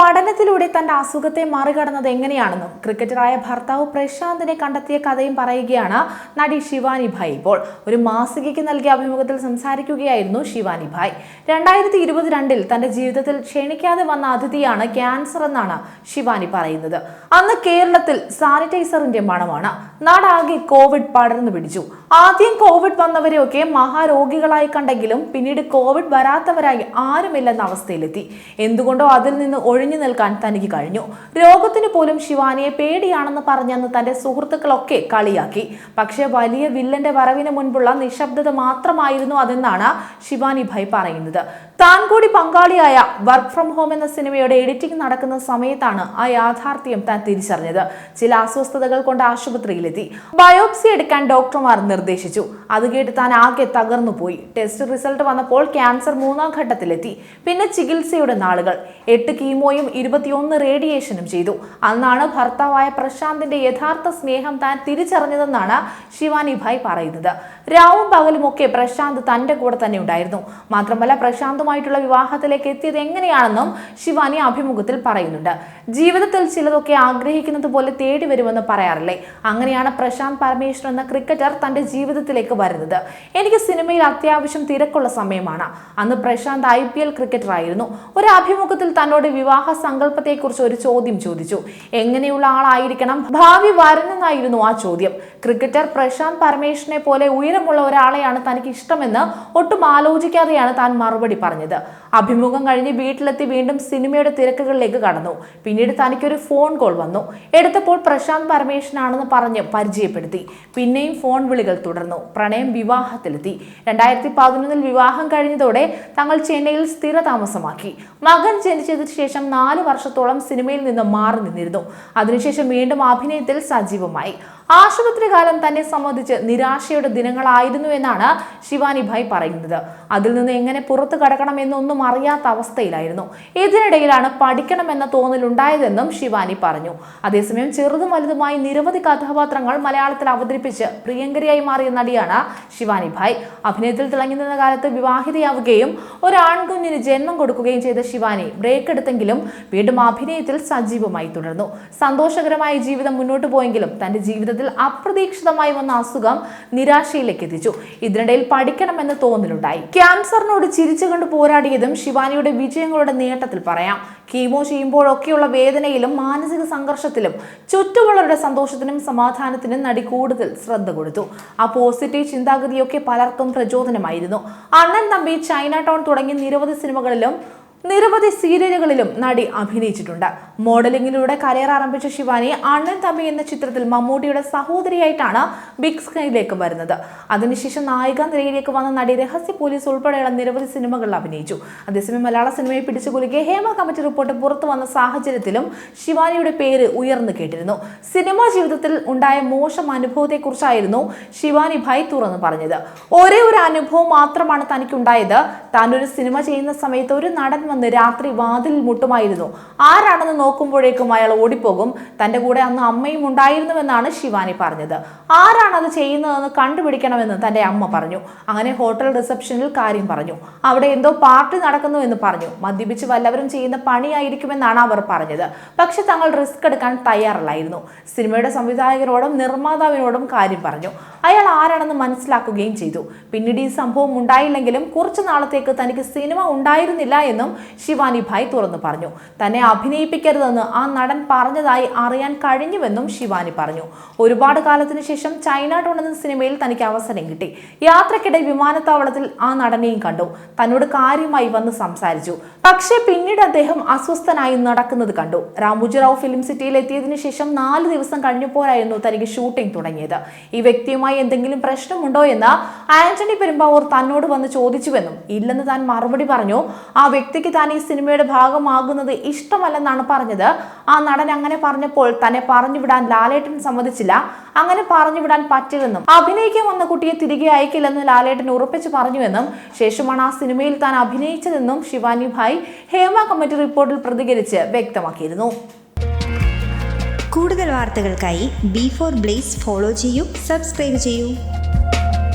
പഠനത്തിലൂടെ തന്റെ അസുഖത്തെ മറികടന്നത് എങ്ങനെയാണെന്നും ക്രിക്കറ്ററായ ഭർത്താവ് പ്രശാന്തിനെ കണ്ടെത്തിയ കഥയും പറയുകയാണ് നടി ശിവാനി ഭായ്. ഇപ്പോൾ ഒരു മാസികയ്ക്ക് നൽകിയ അഭിമുഖത്തിൽ സംസാരിക്കുകയായിരുന്നു ശിവാനി ഭായ്. രണ്ടായിരത്തി ഇരുപത്തിരണ്ടിൽ തന്റെ ജീവിതത്തിൽ ക്ഷണിക്കാതെ വന്ന അതിഥിയാണ് ക്യാൻസർ എന്നാണ് ശിവാനി പറയുന്നത്. അന്ന് കേരളത്തിൽ സാനിറ്റൈസറിന്റെ മണമാണ്. നാടാകെ കോവിഡ് പടർന്നു പിടിച്ചു. ആദ്യം കോവിഡ് വന്നവരെയൊക്കെ മഹാരോഗികളായി കണ്ടെങ്കിലും പിന്നീട് കോവിഡ് വരാത്തവരായി ആരുമില്ലെന്ന അവസ്ഥയിലെത്തി. എന്തുകൊണ്ടോ അതിൽ നിന്ന് ഒഴിഞ്ഞു നിൽക്കാൻ തനിക്ക് കഴിഞ്ഞു. രോഗത്തിന് പോലും ശിവാനിയെ പേടിയാണെന്ന് പറഞ്ഞെന്ന് തന്റെ സുഹൃത്തുക്കളൊക്കെ കളിയാക്കി. പക്ഷേ വലിയ വില്ലന്റെ വരവിന് മുൻപുള്ള നിശബ്ദത മാത്രമായിരുന്നു അതെന്നാണ് ശിവാനി ഭൈ പറയുന്നത്. താൻ കൂടി പങ്കാളിയായ വർക്ക് ഫ്രം ഹോം എന്ന സിനിമയുടെ എഡിറ്റിംഗ് നടക്കുന്ന സമയത്താണ് ആ യാഥാർത്ഥ്യം താൻ തിരിച്ചറിഞ്ഞത്. ചില അസ്വസ്ഥതകൾ കൊണ്ട് ആശുപത്രിയിലെത്തി. ബയോപ്സി എടുക്കാൻ ഡോക്ടർമാർ നിർദ്ദേശിച്ചു. അത് കേട്ട് താൻ ആകെ തകർന്നു പോയി. ടെസ്റ്റ് റിസൾട്ട് വന്നപ്പോൾ ക്യാൻസർ മൂന്നാം ഘട്ടത്തിലെത്തി. പിന്നെ ചികിത്സയുടെ നാളുകൾ. എട്ട് കീമോയും ഇരുപത്തിയൊന്ന് റേഡിയേഷനും ചെയ്തു. അന്നാണ് ഭർത്താവായ പ്രശാന്തിന്റെ യഥാർത്ഥ സ്നേഹം താൻ തിരിച്ചറിഞ്ഞതെന്നാണ് ശിവാനി ഭായ് പറയുന്നത്. രാവും പകലും ഒക്കെ പ്രശാന്ത് തന്റെ കൂടെ തന്നെ ഉണ്ടായിരുന്നു. മാത്രമല്ല പ്രശാന്തുമായിട്ടുള്ള വിവാഹത്തിലേക്ക് എത്തിയത് എങ്ങനെയാണെന്നും ശിവാനി അഭിമുഖത്തിൽ പറയുന്നുണ്ട്. ജീവിതത്തിൽ ചിലതൊക്കെ ആഗ്രഹിക്കുന്നത് പോലെ തേടി വരുമെന്ന് പറയാറില്ലേ? അങ്ങനെയാണ് പ്രശാന്ത് പരമേശ്വരൻ എന്ന ക്രിക്കറ്റർ തന്റെ ജീവിതത്തിലേക്ക് വരുന്നത്. എനിക്ക് സിനിമയിൽ അത്യാവശ്യം തിരക്കുള്ള സമയമാണ്. അന്ന് Prasanth I P L cricketer ആയിരുന്നു ഒരു അഭിമുഖത്തിൽ തന്നോട് വിവാഹ സങ്കല്പത്തെക്കുറിച്ച് ഒരു ചോദ്യം ചോദിച്ചു. എങ്ങനെയുള്ള ആളായിരിക്കണം? ഭാവി വരനെന്നായിരുന്നു ആ ചോദ്യം. ക്രിക്കറ്റർ പ്രശാന്ത് പരമേശ്വരനെ പോലെ ഉയരമുള്ള ഒരാളെയാണ് തനിക്ക് ഇഷ്ടമെന്ന് ഒട്ടും ആലോചിക്കാതെയാണ് താൻ മറുപടി പറഞ്ഞത്. അഭിമുഖം കഴിഞ്ഞ് വീട്ടിലെത്തി വീണ്ടും സിനിമയുടെ തിരക്കുകളിലേക്ക് കടന്നു. പിന്നീട് തനിക്കൊരു ഫോൺ കോൾ വന്നു. എടുത്തപ്പോൾ പ്രശാന്ത് പരമേശ്വരനാണെന്ന് പറഞ്ഞ് പരിചയപ്പെടുത്തി. പിന്നെയും ഫോൺ വിളികൾ തുടർന്നു. പ്രണയം വിവാഹത്തിലെത്തി. രണ്ടായിരത്തി പതിനൊന്നിൽ വിവാഹം കഴിഞ്ഞതോടെ തങ്ങൾ ചെന്നൈയിൽ സ്ഥിര താമസമാക്കി മകൻ ജനിച്ചതിന് ശേഷം നാല് വർഷത്തോളം സിനിമയിൽ നിന്ന് മാറി നിന്നിരുന്നു. അതിനുശേഷം വീണ്ടും അഭിനയത്തിൽ സജീവമായി. ആശുപത്രി കാലം തന്നെ സംബന്ധിച്ച് നിരാശയുടെ ദിനങ്ങളായിരുന്നു എന്നാണ് ശിവാനി ഭായ് പറയുന്നത്. അതിൽ നിന്ന് എങ്ങനെ പുറത്തു കടക്കണം എന്നൊന്നും അറിയാത്ത അവസ്ഥയിലായിരുന്നു. ഇതിനിടയിലാണ് പഠിക്കണമെന്ന തോന്നലുണ്ടായതെന്നും ശിവാനി പറഞ്ഞു. അതേസമയം ചെറുതും വലുതുമായി നിരവധി കഥാപാത്രങ്ങൾ മലയാളത്തിൽ അവതരിപ്പിച്ച് പ്രിയങ്കരിയായി മാറിയ നടിയാണ് ശിവാനി ഭായ്. അഭിനയത്തിൽ തിളങ്ങി നിന്ന കാലത്ത് വിവാഹിതയാവുകയും ഒരു ആൺകുഞ്ഞിന് ജന്മം കൊടുക്കുകയും ചെയ്ത ശിവാനി ബ്രേക്ക് എടുത്തെങ്കിലും വീണ്ടും അഭിനയത്തിൽ സജീവമായി തുടർന്നു. സന്തോഷകരമായ ജീവിതം മുന്നോട്ട് പോയെങ്കിലും തന്റെ ജീവിതത്തിൽ അപ്രതീക്ഷിതമായി വന്ന അസുഖം നിരാശയിലേക്ക് എത്തിച്ചു ഇതിനിടയിൽ പഠിക്കണമെന്ന് തോന്നലുണ്ടായി. ക്യാൻസറിനോട് ചിരിച്ചു കണ്ട് പോരാടിയതും ശിവാനിയുടെ വിജയങ്ങളുടെ നേട്ടത്തിൽ പറയാം. കീമോ ചെയ്യുമ്പോഴൊക്കെയുള്ള വേദനയിലും മാനസിക സംഘർഷത്തിലും ചുറ്റുമുള്ളവരുടെ സന്തോഷത്തിനും സമാധാനത്തിനും നടി കൂടുതൽ ശ്രദ്ധ കൊടുത്തു. ആ പോസിറ്റീവ് ചിന്താഗതിയൊക്കെ പലർക്കും പ്രചോദനമായിരുന്നു. അണ്ണൻ തമ്പി ചൈന ടൗൺ തുടങ്ങിയ നിരവധി സിനിമകളിലും നിരവധി സീരിയലുകളിലും നടി അഭിനയിച്ചിട്ടുണ്ട്. മോഡലിംഗിലൂടെ കരിയർ ആരംഭിച്ച ശിവാനി അണ്ണൻ തമ്പി എന്ന ചിത്രത്തിൽ മമ്മൂട്ടിയുടെ സഹോദരിയായിട്ടാണ് ബിഗ് സ്ക്രീനിലേക്ക് വരുന്നത്. അതിനുശേഷം നായിക നിരയിലേക്ക് വന്ന നടി രഹസ്യ പോലീസ് ഉൾപ്പെടെയുള്ള നിരവധി സിനിമകളിൽ അഭിനയിച്ചു. അതേസമയം മലയാള സിനിമയെ പിടിച്ചുകുലുക്കിയ ഹേമ കമ്മിറ്റി റിപ്പോർട്ട് പുറത്തു വന്ന സാഹചര്യത്തിലും ശിവാനിയുടെ പേര് ഉയർന്നു കേട്ടിരുന്നു. സിനിമാ ജീവിതത്തിൽ ഉണ്ടായ മോശം അനുഭവത്തെക്കുറിച്ചായിരുന്നു ശിവാനി ഭായ് തുറന്നു പറഞ്ഞത്. ഒരേ ഒരു അനുഭവം മാത്രമാണ് തനിക്കുണ്ടായത്. താൻ ഒരു സിനിമ ചെയ്യുന്ന സമയത്ത് ഒരു നടൻ വന്ന് രാത്രി വാതിൽ മുട്ടുമായിരുന്നു. ആരാണെന്ന് നോക്കുമ്പോഴേക്കും അയാൾ ഓടിപ്പോകും. തന്റെ കൂടെ അന്ന് അമ്മയും ഉണ്ടായിരുന്നുവെന്നാണ് ശിവാനി പറഞ്ഞത്. ആരാണത് ചെയ്യുന്നതെന്ന് കണ്ടുപിടിക്കണമെന്ന് തന്റെ അമ്മ പറഞ്ഞു. അങ്ങനെ ഹോട്ടൽ റിസപ്ഷനിൽ കാര്യം പറഞ്ഞു. അവിടെ എന്തോ പാർട്ടി നടക്കുന്നു എന്ന് പറഞ്ഞു. മദ്യപിച്ച് വല്ലവരും ചെയ്യുന്ന പണിയായിരിക്കുമെന്നാണ് അവർ പറഞ്ഞത്. പക്ഷെ തങ്ങൾ റിസ്ക് എടുക്കാൻ തയ്യാറല്ലായിരുന്നു. സിനിമയുടെ സംവിധായകരോടും നിർമ്മാതാവിനോടും കാര്യം പറഞ്ഞു. അയാൾ ആരാണെന്ന് മനസ്സിലാക്കുകയും ചെയ്തു. പിന്നീട് ഈ സംഭവം ഉണ്ടായില്ലെങ്കിലും കുറച്ചു നാളത്തേക്ക് തനിക്ക് സിനിമ ഉണ്ടായിരുന്നില്ല എന്നും ശിവാനി ഭായ് തുറന്നു പറഞ്ഞു. തന്നെ അഭിനയിപ്പിക്കരുതെന്ന് ആ നടൻ പറഞ്ഞതായി അറിയാൻ കഴിഞ്ഞുവെന്നും ശിവാനി പറഞ്ഞു. ഒരുപാട് കാലത്തിന് ശേഷം ചൈന ടോൺ എന്ന സിനിമയിൽ തനിക്ക് അവസരം കിട്ടി. യാത്രക്കിടെ വിമാനത്താവളത്തിൽ ആ നടനെയും കണ്ടു. തന്നോട് കാര്യമായി വന്ന് സംസാരിച്ചു. പക്ഷേ പിന്നീട് അദ്ദേഹം അസ്വസ്ഥനായി നടക്കുന്നത് കണ്ടു. രാംബുജിറാവു ഫിലിം സിറ്റിയിൽ എത്തിയതിനു ശേഷം നാല് ദിവസം കഴിഞ്ഞപ്പോഴായിരുന്നു തനിക്ക് ഷൂട്ടിംഗ് തുടങ്ങിയത്. ഈ വ്യക്തിയുമായി എന്തെങ്കിലും പ്രശ്നമുണ്ടോ എന്ന് ആന്റണി പെരുമ്പാവൂർ തന്നോട് വന്ന് ചോദിച്ചുവെന്നും ഇല്ലെന്ന് താൻ മറുപടി പറഞ്ഞു. ആ വ്യക്തിക്ക് താൻ ഈ സിനിമയുടെ ഭാഗമാകുന്നത് ഇഷ്ടമല്ലെന്നാണ് പറഞ്ഞത്. ആ നടൻ അങ്ങനെ പറഞ്ഞപ്പോൾ തന്നെ പറഞ്ഞു വിടാൻ ലാലേട്ടൻ സമ്മതിച്ചില്ല. അങ്ങനെ പറഞ്ഞു വിടാൻ പറ്റില്ലെന്നും അഭിനയിക്കാൻ വന്ന കുട്ടിയെ തിരികെ അയക്കില്ലെന്ന് ലാലേട്ടൻ ഉറപ്പിച്ച് പറഞ്ഞുവെന്നും ശേഷമാണ് ആ സിനിമയിൽ താൻ അഭിനയിച്ചതെന്നും ശിവാനി ഭായ് ഹേമ കമ്മിറ്റി റിപ്പോർട്ടിൽ പ്രതികരിച്ച് വ്യക്തമാക്കിയിരുന്നു. കൂടുതൽ വാർത്തകൾക്കായി ബി ഫോർ ബ്ലേസ് ഫോളോ ചെയ്യൂ സബ്സ്ക്രൈബ് ചെയ്യൂ.